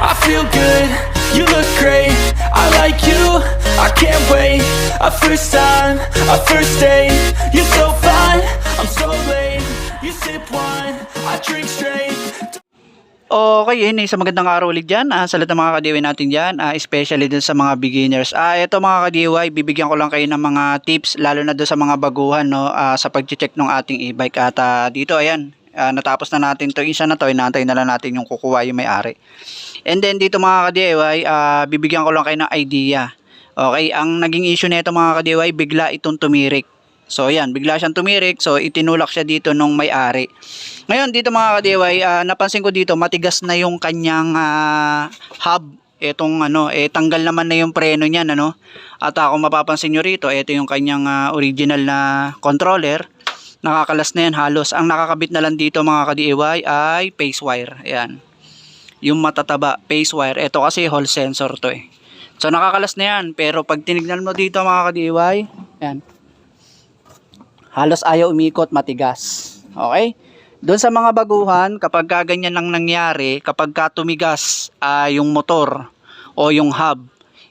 I feel good, you look great. I like you, I can't wait. A first time, a first date. You're so fine, I'm so late. You sip wine, I drink straight. Okay, yun, isang magandang araw ulit dyan. Ah, sa lahat ng mga kadiway natin dyan, ah, especially dun sa mga beginners. Ah, ito mga kadiway, bibigyan ko lang kayo ng mga tips, lalo na dun sa mga baguhan, no, ah, sa pag-check ng ating e-bike. At ah, dito, ayan, ah, natapos na natin to isa na to, inaantay na lang natin yung kukuha yung may-ari. And then dito mga kadiway, ah, bibigyan ko lang kayo ng idea. Okay, ang naging issue nito mga kadiway, bigla itong tumirik. So yan, bigla siyang tumirik, so itinulak siya dito nung may-ari. Ngayon dito mga kadiway, ah, napansin ko dito matigas na yung kanyang ah, hub. Etong ano, eh tanggal naman na yung preno niyan ano. At ako mapapansin nyo rito, ito yung kanyang ah, original na controller. Nakakalas na yan halos. Ang nakakabit na lang dito mga kadiway ay phase wire. Ayan. Yung matataba, phase wire. Ito kasi hall sensor to eh. So nakakalas na yan. Pero pag tinignan mo dito mga kadiway, ayan halos ayaw umikot matigas. Okay? Doon sa mga baguhan, kapag ka ganyan lang nangyari, kapag ka tumigas ah, yung motor o yung hub,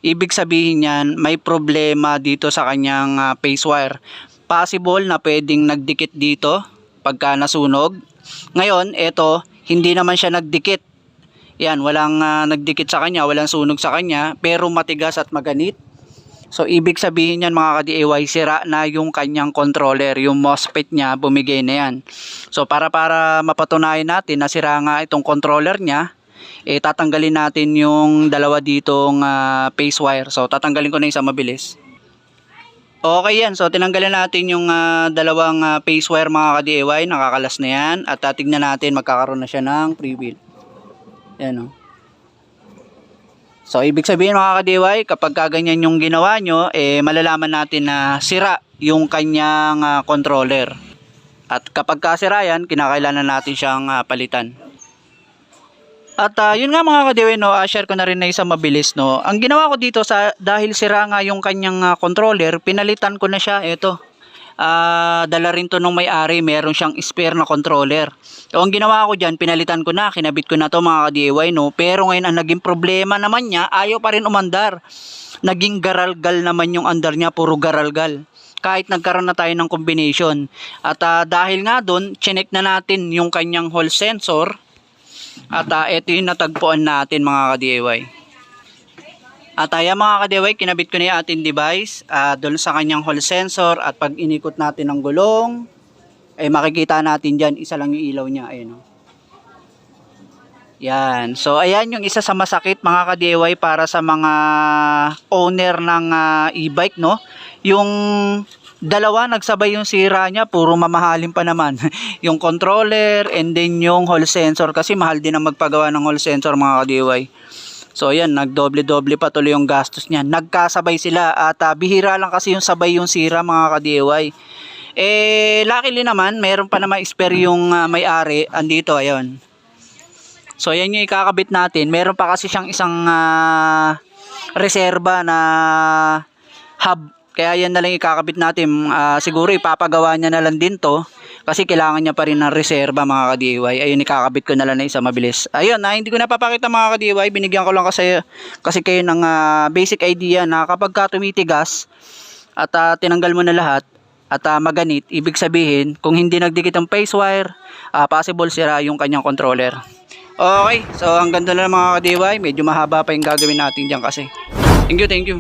ibig sabihin yan, may problema dito sa kanyang ah, phase wire. Possible na pwedeng nagdikit dito pagka nasunog. Ngayon, eto, hindi naman siya nagdikit. Yan, walang ah, nagdikit sa kanya, walang sunog sa kanya, pero matigas at maganit. So, ibig sabihin yan mga ka-DIY, sira na yung kanyang controller, yung MOSFET niya, bumigay na yan. So, para para mapatunayan natin na sira nga itong controller niya, eh, tatanggalin natin yung dalawa ditong ah, phase wire. So, tatanggalin ko na isa mabilis. Okay yan. So, tinanggalan natin yung ah, dalawang ah, phase wire mga ka-DIY. Nakakalas na yan. At ah, tignan natin, magkakaroon na siya ng pre-wheel. Yan o. So, ibig sabihin mga ka-DIY, kapag kaganyan yung ginawa nyo, eh, malalaman natin na sira yung kanyang ah, controller. At kapag kasira yan, kinakailangan natin siyang ah, palitan. At ah, yun nga mga ka-DIY, no, ah, share ko na rin na isang mabilis. No. Ang ginawa ko dito, sa, dahil sira nga yung kanyang ah, controller, pinalitan ko na siya. Ito, ah dala rin to nung may-ari, meron siyang spare na controller. So, ang ginawa ko dyan, pinalitan ko na, kinabit ko na to mga ka-DIY, no? Pero ngayon, ang naging problema naman niya, ayaw pa rin umandar. Naging garalgal naman yung andar niya, puro garalgal. Kahit nagkaroon na tayo ng combination. At ah, dahil nga doon, chinek na natin yung kanyang hall sensor. At ah, ito yung natagpuan natin mga ka-DIY. At ayan mga ka-DIY, kinabit ko na yung ating device ah, doon sa kanyang hall sensor at pag inikot natin ng gulong, eh makikita natin dyan, isa lang yung ilaw niya. Ayun, oh. Yan. So, ayan yung isa sa masakit mga ka-DIY para sa mga owner ng ah, e-bike, no? Yung dalawa nagsabay yung sira niya, puro mamahalin pa naman. yung controller and then yung hall sensor kasi mahal din ang magpagawa ng hall sensor mga ka-DIY. So ayan, nagdoble-doble pa tuloy yung gastos niya. Nagkasabay sila at ah, bihira lang kasi yung sabay yung sira mga ka-DIY. Eh, luckily naman, meron pa naman spare yung ah, may-ari. Andito, ayun. So ayan yung ikakabit natin. Meron pa kasi siyang isang ah, reserba na hub. Kaya yan na lang ikakabit natin. Ah, siguro ipapagawa niya na lang din to. Kasi kailangan niya pa rin ng reserba mga ka-DIY. Ayun, ikakabit ko na lang na isa mabilis. Ayun, na hindi ko napapakita mga ka-DIY. Binigyan ko lang kasi, kasi kayo ng ah, basic idea na kapag ka tumitigas at ah, tinanggal mo na lahat at ah, maganit, ibig sabihin, kung hindi nagdikit ang phase wire, ah, possible sira yung kanyang controller. Okay, so hanggang doon lang mga ka-DIY. Medyo mahaba pa yung gagawin natin dyan kasi. Thank you, thank you.